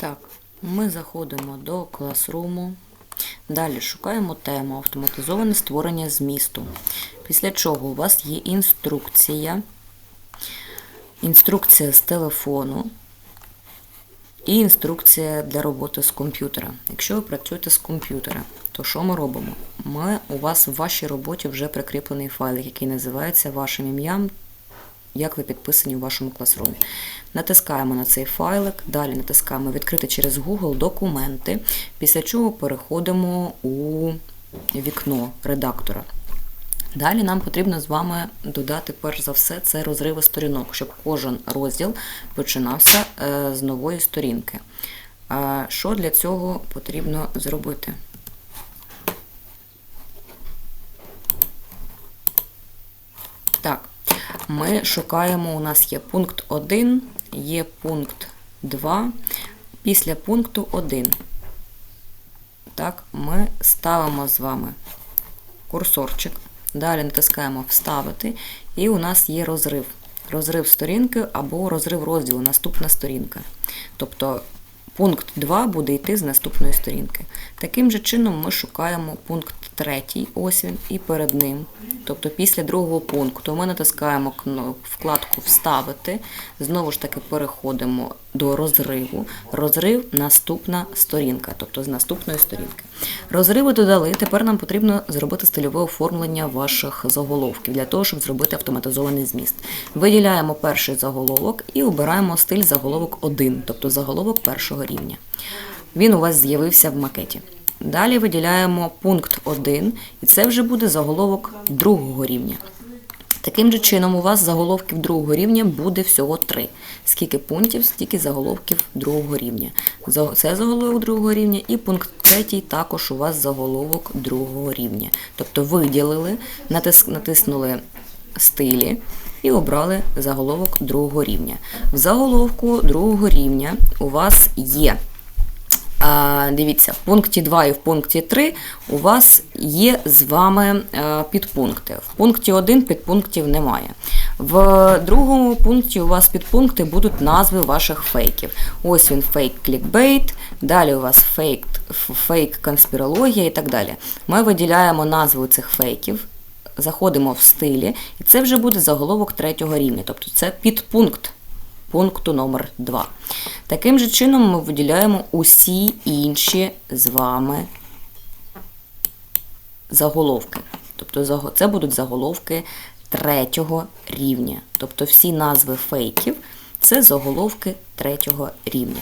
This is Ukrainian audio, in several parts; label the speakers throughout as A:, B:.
A: Так, ми заходимо до класруму. Далі шукаємо тему автоматизоване створення змісту. Після чого у вас є інструкція. Інструкція з телефону і інструкція для роботи з комп'ютера. Якщо ви працюєте з комп'ютера, то що ми робимо? Ми у вас в вашій роботі вже прикріплений файлик, який називається вашим ім'ям як ви підписані у вашому класрумі. Натискаємо на цей файлик, далі натискаємо відкрити через Google документи, після чого переходимо у вікно редактора. Далі нам потрібно з вами додати, перш за все, це розриви сторінок, щоб кожен розділ починався е, з нової сторінки. Що для цього потрібно зробити? Так, ми шукаємо, у нас є пункт 1, є пункт 2. Після пункту 1. Так, ми ставимо з вами курсорчик. Далі натискаємо Вставити, і у нас є розрив. Розрив сторінки або розрив розділу, наступна сторінка. Тобто пункт 2 буде йти з наступної сторінки. Таким же чином ми шукаємо пункт 3, ось він, і перед ним. Тобто після другого пункту ми натискаємо вкладку Вставити, знову ж таки переходимо до розриву. Розрив наступна сторінка, тобто з наступної сторінки. Розриви додали. Тепер нам потрібно зробити стильове оформлення ваших заголовків для того, щоб зробити автоматизований зміст. Виділяємо перший заголовок і обираємо стиль заголовок 1, тобто заголовок першого рівня. Він у вас з'явився в макеті. Далі виділяємо пункт 1, і це вже буде заголовок другого рівня. Таким же чином, у вас заголовків другого рівня буде всього три. Скільки пунктів, стільки заголовків другого рівня. Це заголовок другого рівня, і пункт третій також у вас заголовок другого рівня. Тобто виділили, натис- натиснули стилі і обрали заголовок другого рівня. В заголовку другого рівня у вас є Дивіться, в пункті 2 і в пункті 3 у вас є з вами е, підпункти. В пункті 1 підпунктів немає. В другому пункті у вас підпункти будуть назви ваших фейків. Ось він фейк клікбейт, далі у вас фейк, фейк конспірологія і так далі. Ми виділяємо назву цих фейків, заходимо в стилі, і це вже буде заголовок третього рівня, тобто це підпункт пункту номер 2. Таким же чином ми виділяємо усі інші з вами заголовки. Тобто це будуть заголовки третього рівня. Тобто всі назви фейків це заголовки третього рівня.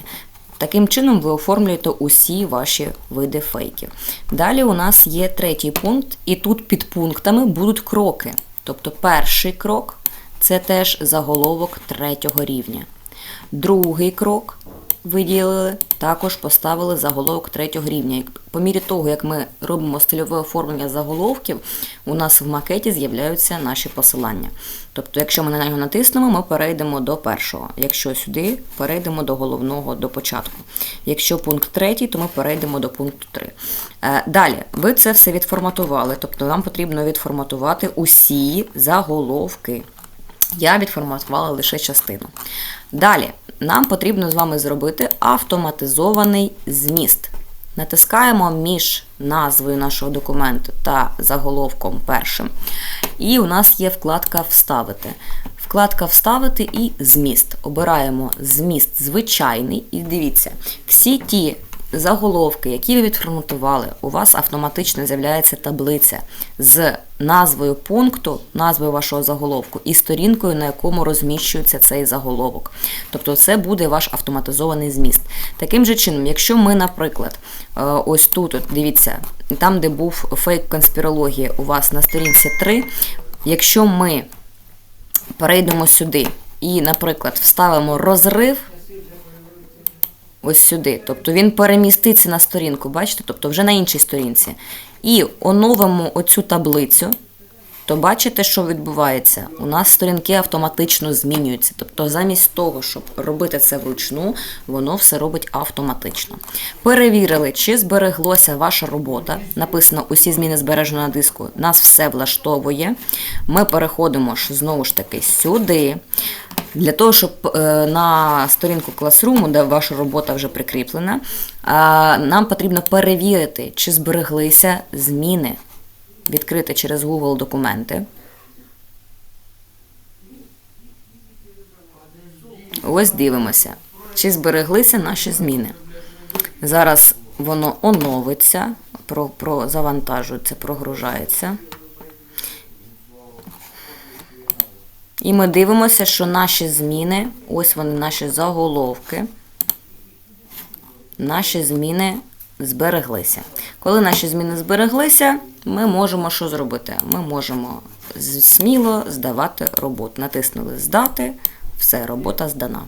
A: Таким чином ви оформлюєте усі ваші види фейків. Далі у нас є третій пункт, і тут під пунктами будуть кроки. Тобто перший крок це теж заголовок третього рівня. Другий крок виділили, також поставили заголовок третього рівня. По мірі того, як ми робимо стильове оформлення заголовків, у нас в макеті з'являються наші посилання. Тобто, якщо ми на нього натиснемо, ми перейдемо до першого. Якщо сюди, перейдемо до головного до початку. Якщо пункт третій, то ми перейдемо до пункту 3. Е, Далі, ви це все відформатували, тобто нам потрібно відформатувати усі заголовки. Я відформатувала лише частину. Далі, нам потрібно з вами зробити автоматизований зміст. Натискаємо між назвою нашого документу та заголовком першим. І у нас є вкладка Вставити. Вкладка Вставити і зміст. Обираємо зміст звичайний. І дивіться, всі ті заголовки, які ви відформатували, у вас автоматично з'являється таблиця з назвою пункту, назвою вашого заголовку і сторінкою, на якому розміщується цей заголовок. Тобто це буде ваш автоматизований зміст. Таким же чином, якщо ми, наприклад, е, ось тут, от, дивіться, там, де був фейк конспірологія, у вас на сторінці 3, якщо ми перейдемо сюди і, наприклад, вставимо розрив ось сюди. Тобто він переміститься на сторінку, бачите? Тобто вже на іншій сторінці. І оновимо оцю таблицю, то бачите, що відбувається? У нас сторінки автоматично змінюються. Тобто, замість того, щоб робити це вручну, воно все робить автоматично. Перевірили, чи збереглося ваша робота. Написано усі зміни збережено на диску. Нас все влаштовує. Ми переходимо ж знову ж таки сюди. Для того, щоб е, на сторінку Classroom, де ваша робота вже прикріплена, е, нам потрібно перевірити, чи збереглися зміни. Відкрити через Google документи. Ось дивимося, чи збереглися наші зміни. Зараз воно оновиться, про, про, завантажується, прогружається. І ми дивимося, що наші зміни, ось вони наші заголовки, наші зміни збереглися. Коли наші зміни збереглися, ми можемо що зробити? Ми можемо сміло здавати роботу. Натиснули здати, все, робота здана.